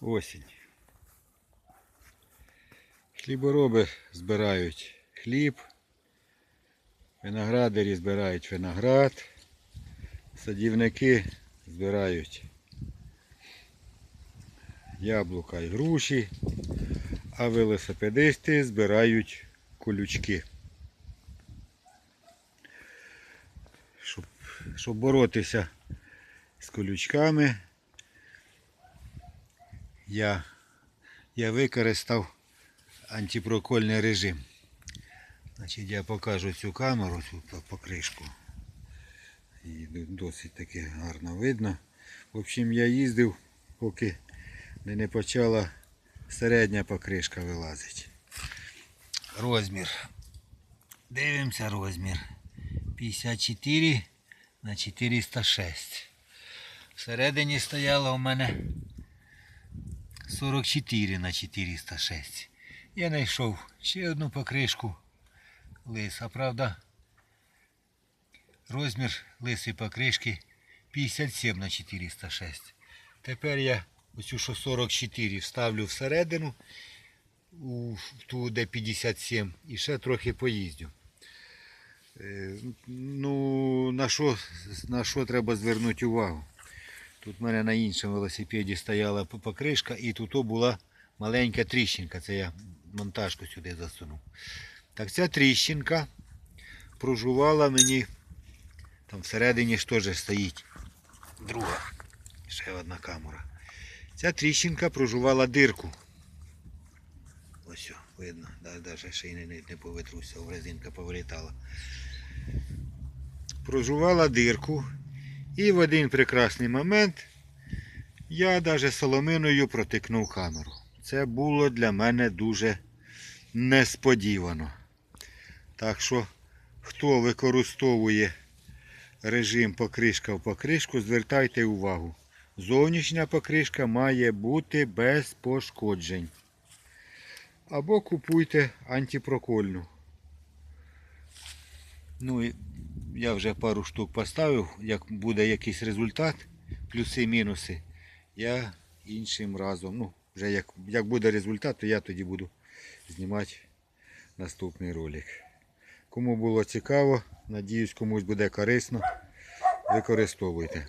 Осінь. Хлібороби збирають хліб, виноградарі збирають виноград, садівники збирають яблука і груші, а велосипедисти збирають колючки. Щоб, боротися з колючками, я, я використав антипрокольний режим. Значить, я покажу цю камеру, цю покришку. Д- досить таки гарно видно. В общем, я їздив, поки не, почала середня покришка вилазити. Розмір. Дивимося розмір. 54 на 406. Всередині стояло у мене 44 на 406. Я знайшов ще одну покришку лиса, правда. Розмір лисої покришки 57 на 406. Тепер я оцю, що 44 вставлю всередину, у ту, де 57, і ще трохи поїздю. Е, Ну, на що, на що треба звернути увагу? Тут в мене на іншому велосипеді стояла покришка і тут була маленька тріщинка. Це я монтажку сюди засунув. Так ця тріщинка прожувала мені. Там всередині ж теж стоїть друга. Ще одна камера. Ця тріщинка прожувала дирку. Ось, видно, навіть ще й не, не, повитруся, резинка повилітала. Прожувала дирку. І в один прекрасний момент я навіть соломиною протикнув камеру. Це було для мене дуже несподівано. Так що, хто використовує режим покришка в покришку, звертайте увагу. Зовнішня покришка має бути без пошкоджень. Або купуйте антипрокольну. Ну я вже пару штук поставив, як буде якийсь результат, плюси-мінуси, я іншим разом, ну, вже як, як буде результат, то я тоді буду знімати наступний ролик. Кому було цікаво, надіюсь комусь буде корисно, використовуйте.